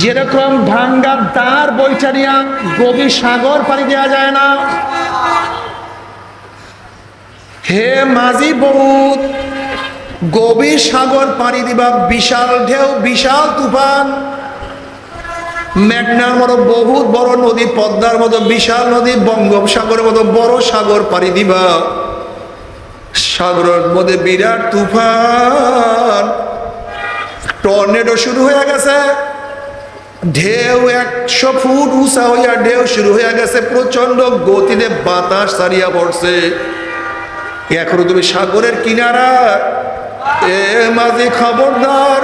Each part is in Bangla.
যেরকম ভাঙ্গা বইটা নিয়ে গভীর সাগর পাড়ি দেওয়া যায় না। হে মাঝি বহুত গভীর সাগর পাড়ি দিবা বিশাল ঢেউ, বিশাল তুফান। মেঘনার মতো বহুত বড় নদী, পদ্মার মতো বিশাল নদী, বঙ্গোপসাগরের মতো বড় সাগর পাড়ি দিবা। সাগরের মধ্যে বিরাট তুফান। টর্নেডো শুরু হয়ে গেছে। ঢেউ একশো ফুট উঁচা হইয়া ঢেউ শুরু হয়ে গেছে প্রচণ্ড গতিতে বাতাস সারিয়া পড়ছে। এখনও তুমি সাগরের কিনারা, এ মাঝে খবরদার,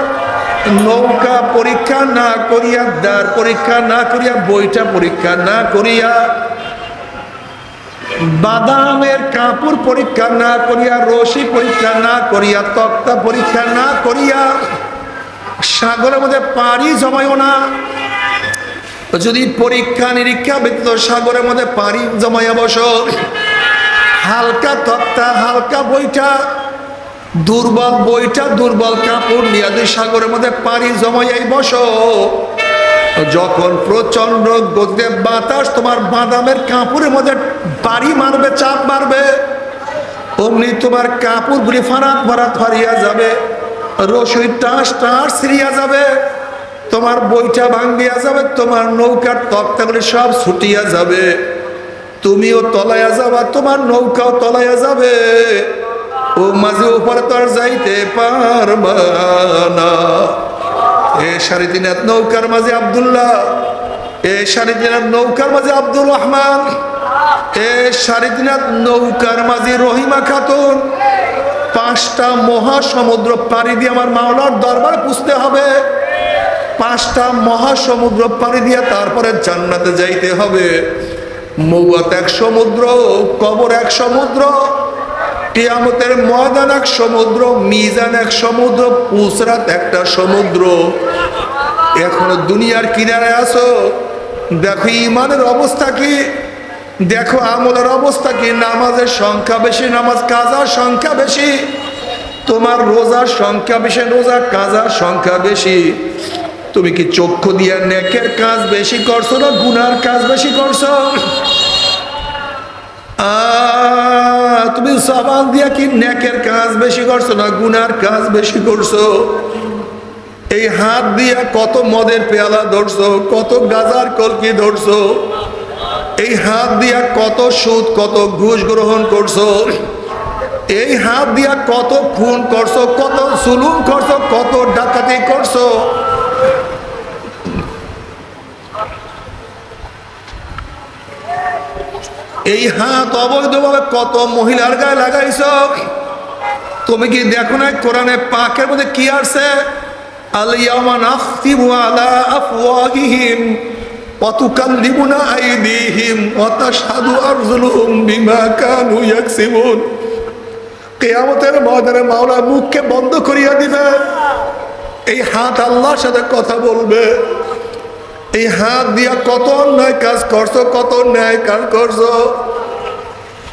নৌকা পরীক্ষা না করিয়া, দ্বার পরীক্ষা না করিয়া, বইটা পরীক্ষা না করিয়া, বাদামের কাপড় পরীক্ষা না করিয়া, রশি পরীক্ষা না করিয়া, তক্তা পরীক্ষা না করিয়া সাগরের মধ্যে পানি জমাইও না। যদি পরীক্ষা নিরীক্ষা ব্যতীত সাগরের মধ্যে পানি জমাইয়া বসো। হালকা তক্তা, হালকা বইটা, দুর্বল বইটা, দুর্বল কাপড় নিয়ে যদি সাগরের মধ্যে পানি জমাইয়াই বসো, যখন প্রচণ্ড গতিতে বাতাস তোমার বাদামের কাপড়ের মধ্যে বাড়ি মারবে, চাপ মারবে, অমনি তোমার কাপড়গুলি ফারাত ফারাত ফারিয়া যাবে। রসুই টাস টাস ছিড়িয়া যাবে, তোমার বইটা ভাঙ্গিয়া যাবে, তোমার নৌকার তক্তাগুলি সব ছুটিয়া যাবে। তুমিও তলাইয়া যাবা, তোমার নৌকাও তলাইয়া যাবে। ও মাঝে উপরে তো আর যাইতে পারবা না। এ সাড়ে তিন নৌকার মাঝে আবদুল্লাহ, এ সাড়ে তিন নৌকার মাঝে আব্দুর রহমান, এ সাড়ে তিন নৌকার মাঝে রহিমা খাতুন পাঁচটা মহাসমুদ্র পাড়ি দিয়ে আমার মাওলার দরবার পুষতে হবে। পাঁচটা মহাসমুদ্র পাড়ি দিয়ে তারপরে জান্নাতে যাইতে হবে। মৌয়াত এক সমুদ্র, কবর এক সমুদ্র টিয়ামতের ময়দান এক সমুদ্র, মিজান এক সমুদ্র, পুসরাত একটা সমুদ্র। এখনও দুনিয়ার কিনারে আসো দেখো ইমানের অবস্থা কি? দেখো আমলের অবস্থা কি? নামাজের সংখ্যা বেশি, নামাজ কাজার সংখ্যা বেশি। তোমার রোজার সংখ্যা বেশি রোজা কাজার সংখ্যা বেশি। তুমি কি চক্ষু দিয়া নেকের কাজ বেশি করছ না গুনার কাজ বেশি করছ? তুমি সবাল দিয়া কি নেকের কাজ বেশি করছ না গুনার কাজ বেশি করছ? এই হাত দিয়া কত মদের পেয়ালা ধরছো, কত গাজার কলকি ধরছো? এই হাত দিয়া কত সুদ, কত ঘুষ গ্রহণ করছ? এই হাত দিয়া কত খুন করছ, কত সুলুম করছ, কত ডাকাতি করছ? এই হাত অবৈধভাবে কত মহিলার গায়ে লাগাইছ? তুমি কি দেখো না কোরআনে পাকের মধ্যে কি আছে আলিয়ামা কিয়ামতের ময়দানে মাওলা মুখকে বন্ধ করিয়া দিবে। এই হাত আল্লাহর সাথে কথা বলবে। এই হাত দিয়া কত অন্যায় কাজ করছ, কত ন্যায় কাজ করছ।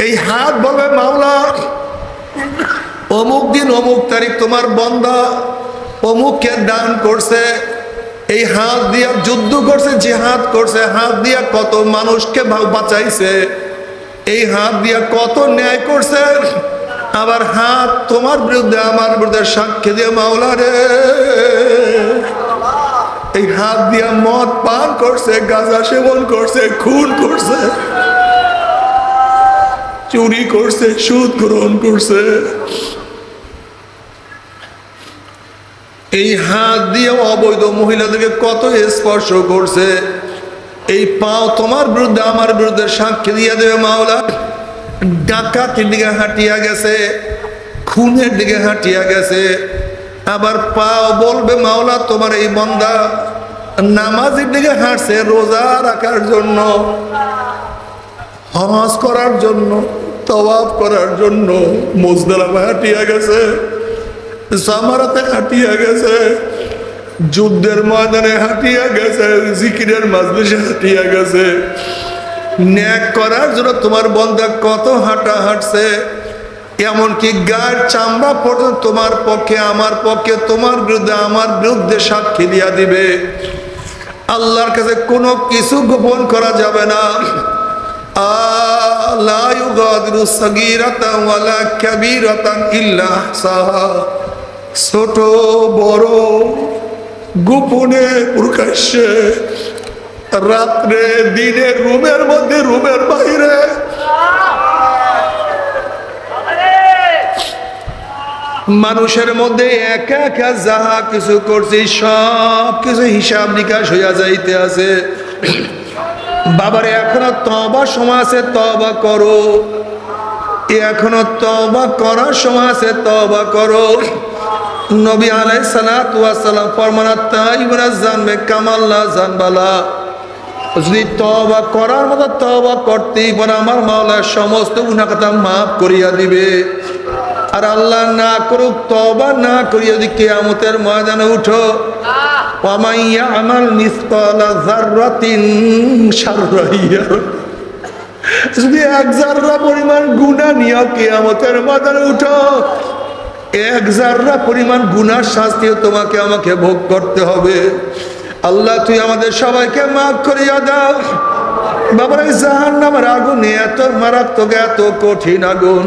এই হাত বলবে, মাওলা, অমুক দিন অমুক তারিখ তোমার বন্ধা অমুককে দান করছে। এই হাত দিয়া যুদ্ধ করছে, জিহাদ করছে, হাত দিয়া কত মানুষকে বাঁচাইছে। এই হাত দিয়া কত ন্যায় করছে। আবার হাত তোমার বিরুদ্ধে, আমার বিরুদ্ধে সাক্ষী দিয়ে মাওলা রে। এই হাত দিয়া মদ পান করছে, গাঁজা সেবন করছে, খুন করছে, চুরি করছে, সুদ গ্রহণ করছে। এই হাত দিয়ে অবৈধ মহিলাদেরকে কত স্পর্শ করছে? এই পাও তোমার বিরুদ্ধে, আমার বিরুদ্ধে সাক্ষী দিয়ে দেবে মাওলা। ডাকাতির দিকে হাঁটিয়া গেছে, খুনের দিকে হাঁটিয়া গেছে। আবার পাও বলবে, মাওলা, তোমার এই বন্দা নামাজের দিকে হাঁটছে রোজা রাখার জন্য, হজ করার জন্য, তওয়াব করার জন্য, মুজদালামা হাঁটিয়া গেছে সামারাতে হাঁটিয়া গেছে, যুদ্ধের ময়দানে হাঁটিয়া গেছে, জিকিরের মাজলিসে হাঁটিয়া গেছে। ন্যাক করার জন্য তোমার বন্ধা কত হাঁটা হাঁটছে, এমনকি গায়ের চামড়া পর্যন্ত তোমার পক্ষে, আমার পক্ষে, তোমার বিরুদ্ধে, আমার বিরুদ্ধে সাক্ষী দিয়া দিবে। আল্লাহর কাছে কোনো কিছু গোপন করা যাবে না। ছোট, বড়, গোপনে প্রকাশ্যে রাত্রে দিনে রুমের মধ্যে, রুমের বাইরে। মানুষের মধ্যে একা একা যাহা কিছু করছি, সব কিছু হিসাব নিকাশ হইয়া যাইতে আছে। বাবারে, এখনও তবা সময় আছে তবা করো। এখনও তবা করার সময় আছে তবা করো। নবী আলাই সালাম ফরমানা, তাই জানবে কামাল্লা জানবালা। যদি তবা করার মতো তবা করতেই পারে আমার মাওলা সমস্ত গুণাকথা মাফ করিয়া দিবে। আর আল্লাহ না করুক তবা না করিয়া যদি কেয়ামতের ময়দানে উঠো। ওয়ামাইয়া আমার মিসকালা জাররাতিন শাররাইয়া। যদি এক জাররা পরিমাণ গুণা নিয়ে কেয়ামতের ময়দানে উঠো এক জাররা পরিমাণ গুনার শাস্তিও তোমাকে আমাকে ভোগ করতে হবে। আল্লাহ, তুই আমাদের সবাইকে মাফ করিয়া দাও। বাবার জাহান নামের আগুন এত মারাত্মক, এত কঠিন আগুন।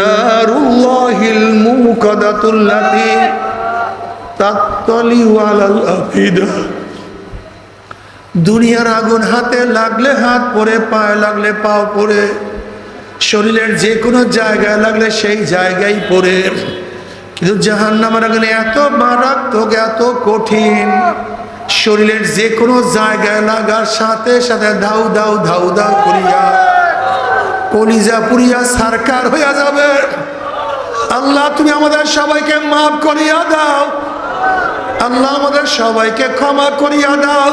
নারুল্লাহিল মুকাদাতুল্লাতি তাত্তলি ওয়ালাল আফিদা। দুনিয়ার আগুন হাতে লাগলে হাত পরে, পায়ে লাগলে পাও পরে। শরীরের যে কোনো জায়গায় লাগলে সেই জায়গায় পড়ে কিন্তু জাহান নামার আগুন এত মারাত্মক, এত কঠিন। শরীরের যে কোনো জায়গায় লাগার সাথে সাথে ধাউ ধাউ ধাউ ধাউ করিয়া কলিজা পুরিয়া সারকার হইয়া যাবে। আল্লাহ, তুমি আমাদের সবাইকে মাফ করিয়া দাও। আল্লাহ, আমাদের সবাইকে ক্ষমা করিয়া দাও।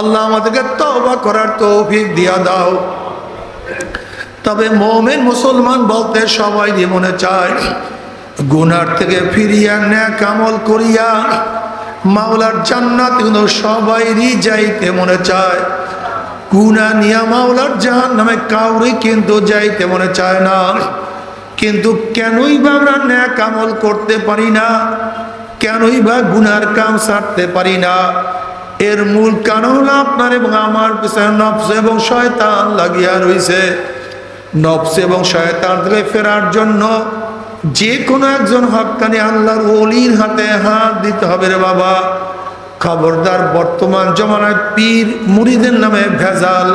আল্লাহ, আমাদেরকে তওবা করার তৌফিক দিয়া দাও। তবে মোমেন মুসলমান বলতে সবাই মনে চায় গুনার থেকে ফিরিয়া ন্যাক আমল করিয়া মাওলার জান্নাত কিন্তু সবাইরই যাইতে মনে চায়। গুনা নিয়া মাওলার জাহান নামে কাউরে কিন্তু যাইতে মনে চায় না। কিন্তু কেনই বা আমরা ন্যাক আমল করতে পারি না? কেনই বা গুনার কাম সারতে পারি না? এর মূল কারণ আপনার এবং আমার পিছনে নফস এবং শয়তান লাগিয়া রয়েছে নফস এবং শয়তান থেকে ফেরার জন্য যে কোনো একজন হকানি আল্লাহর অলির হাতে হাত দিতে হবে রে বাবা। খবরদার বর্তমান জমানায় পীর মুড়িদের নামে ভেজাল,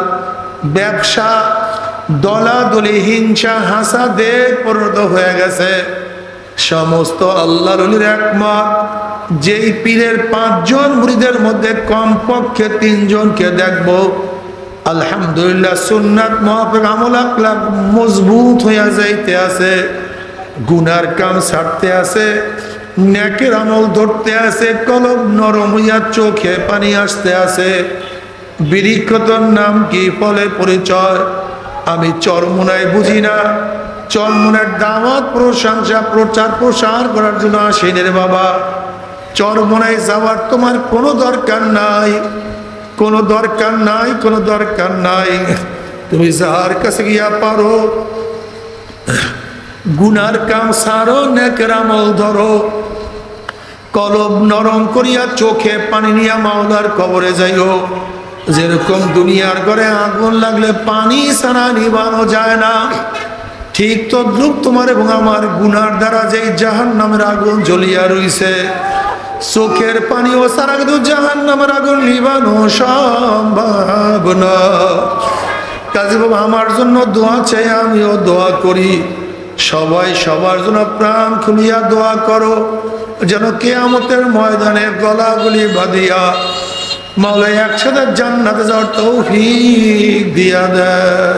ব্যবসা, দলাদলি, হিংসা, হাসাদে পরিণত হয়ে গেছে। সমস্ত আল্লাহর অলির একমত, যেই পীরের পাঁচজন মুড়িদের মধ্যে কমপক্ষে তিনজনকে দেখব। আলহামদুলিল্লাহ সুন্নাত মহাফেক আমল আকলাক মজবুত হইয়া যাইতে আছে। গুনার কাম ছাড়তে আছে, ন্যাকের আমল ধরতে আছে, কলম নরম হইয়া চোখে পানি আসতে আছে। বিরিক্ষতর নাম কি ফলে পরিচয়? আমি চরমুনায় বুঝি না। চরমুনের দামাত প্রশংসা, প্রচার প্রসার করার জন্য আসেনি রে বাবা। চরমুনায় যাওয়ার তোমার কোনো দরকার নাই। কোনো দরকার নাই, কোনো দরকার নাই। তুমি যার কাছে গিয়া পারো গুনার কাম সারো নেকের আমল ধরো। কলব নরম করিয়া চোখে পানি নিয়া মাওলার কবরে যাইও। যেরকম দুনিয়ার ঘরে আগুন লাগলে পানি সারা নিবানো যায় না। ঠিক তো দ্রুপ তোমার এবং আমার গুনার দ্বারা যেই জাহান নামের আগুন জ্বলিয়া রইছে, চোখের পানি ও সারা কিন্তু জাহান নামের আগুন নিবানো সম্ভব না। কাজী বাবা, আমার জন্য দোয়া চাই, আমিও দোয়া করি। সবাই সবার জন্য প্রাণ খুলিয়া দোয়া করো, যেন কেয়ামতের ময়দানে গলাগুলি বাঁধিয়া মাওলাই একসাথে জান্নাতে যাওয়ার তৌফিক দিয়া দেয়।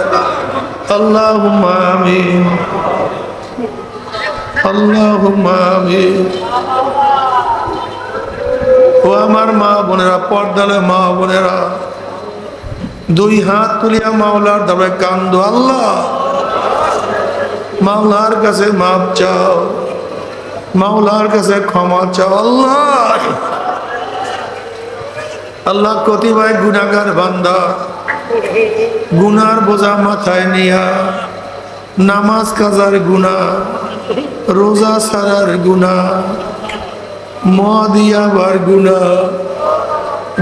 আল্লাহ আল্লাহ ও আমার মা বোনেরা পর্দালে মা বোনেরা, দুই হাত তুলিয়া মাওলার দাবে কান্দ আল্লাহ। মাওলার কাছে মাপ চাও, মাওলার কাছে ক্ষমা চাও, আল্লাহ। আল্লাহ কতিবাই গুনাগার বান্দা গুনার বোঝা মাথায় নিয়া নামাজ কাজার গুণা রোজা সারার গুণা মদিয়াবার গুণা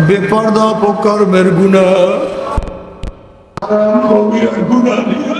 বেপর্দা অপকর্মের গুণা গুণা নিয়া